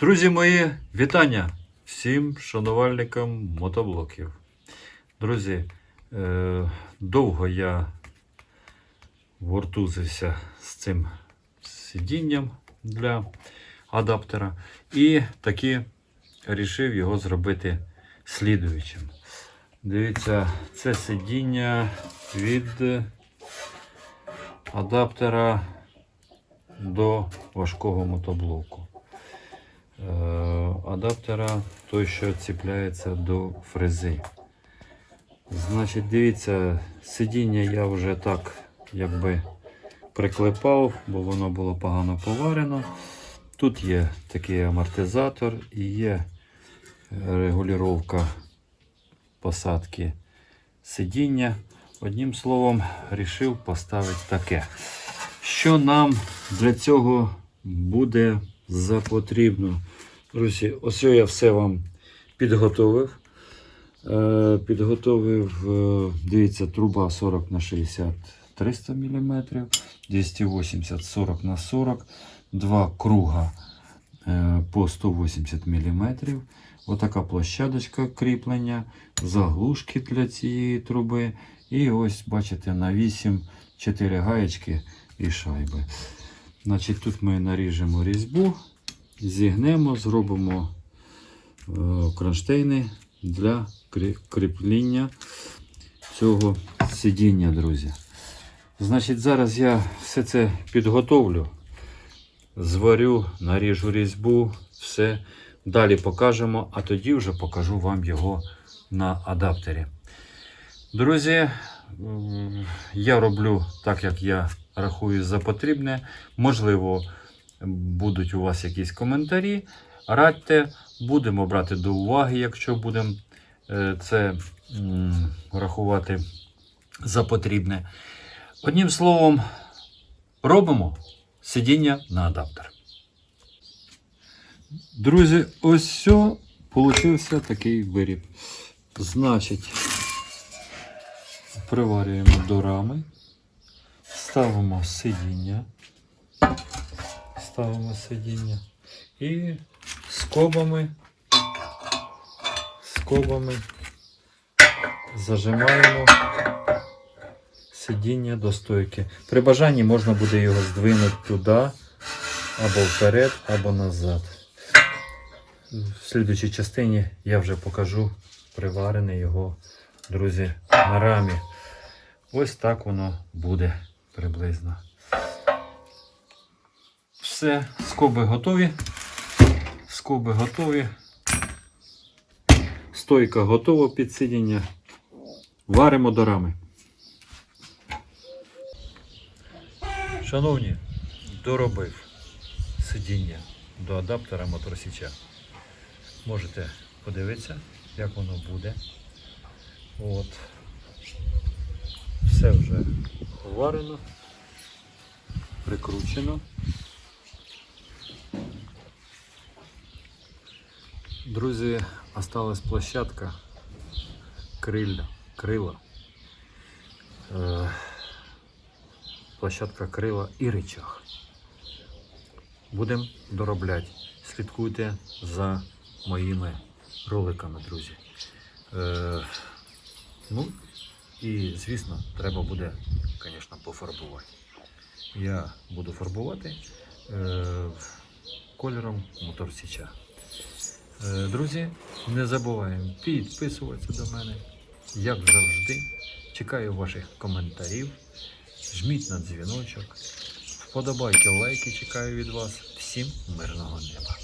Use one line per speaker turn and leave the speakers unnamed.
Друзі мої, вітання всім шанувальникам мотоблоків. Друзі, е, довго я вортузився з цим сидінням для адаптера і таки вирішив його зробити слідуючим. Дивіться, це сидіння від адаптера до важкого мотоблоку. Е, адаптера той, що ціпляється до фрези. Значить, дивіться, сидіння я вже так якби приклепав, бо воно було погано поварено. Тут є такий амортизатор і є регулювання посадки сидіння. Одним словом, вирішив поставити таке. Що нам для цього буде запотрібно? Друзі, ось я все вам підготовив. Е, Підготовив, е, дивіться, труба 40 на 60 300 мм, 280 40 на 40, два круга е, по 180 мм. Отака площадочка кріплення, заглушки для цієї труби. І ось, бачите, на 8 4 гаєчки і шайби. Значить, Тут ми наріжемо різьбу, зігнемо, зробимо е, кронштейни для крі- кріплення цього сидіння, друзі. Значить, зараз я все це підготовлю, зварю, наріжу різьбу, все. Далі покажемо, а тоді вже покажу вам його на адаптері. Друзі, я роблю так, як я рахую за потрібне. Можливо, будуть у вас якісь коментарі. Радьте, будемо брати до уваги, якщо будемо е, це рахувати за потрібне. Одним словом, робимо сидіння на адаптер. Друзі, ось все получився такий виріб. Значить, приварюємо до рами, ставимо сидіння, ставимо сидіння і скобами, скобами зажимаємо сидіння до стойки. При бажанні можна буде його здвинути туди, або вперед, або назад. В слідучій частині я вже покажу приварене його, друзі, на рамі. Ось так воно буде приблизно. Все, скоби готові. Скоби готові. Стойка готова під сидіння. Варимо до рами. Шановні, доробив сидіння до адаптера моторсіча. Можете подивитися, як воно буде. От. Все вже варено, прикручено. Друзі, осталась площадка крилля, крила. Е, площадка крила і речах. Будемо доробляти. Слідкуйте за моїми роликами, друзі. Е, ну і звісно, треба буде, звісно, пофарбувати. Я буду фарбувати е, кольором моторсіча. Е, друзі, не забуваємо підписуватися до мене, як завжди. Чекаю ваших коментарів. Жміть на дзвіночок. Вподобайки, лайки чекаю від вас. Всім мирного неба.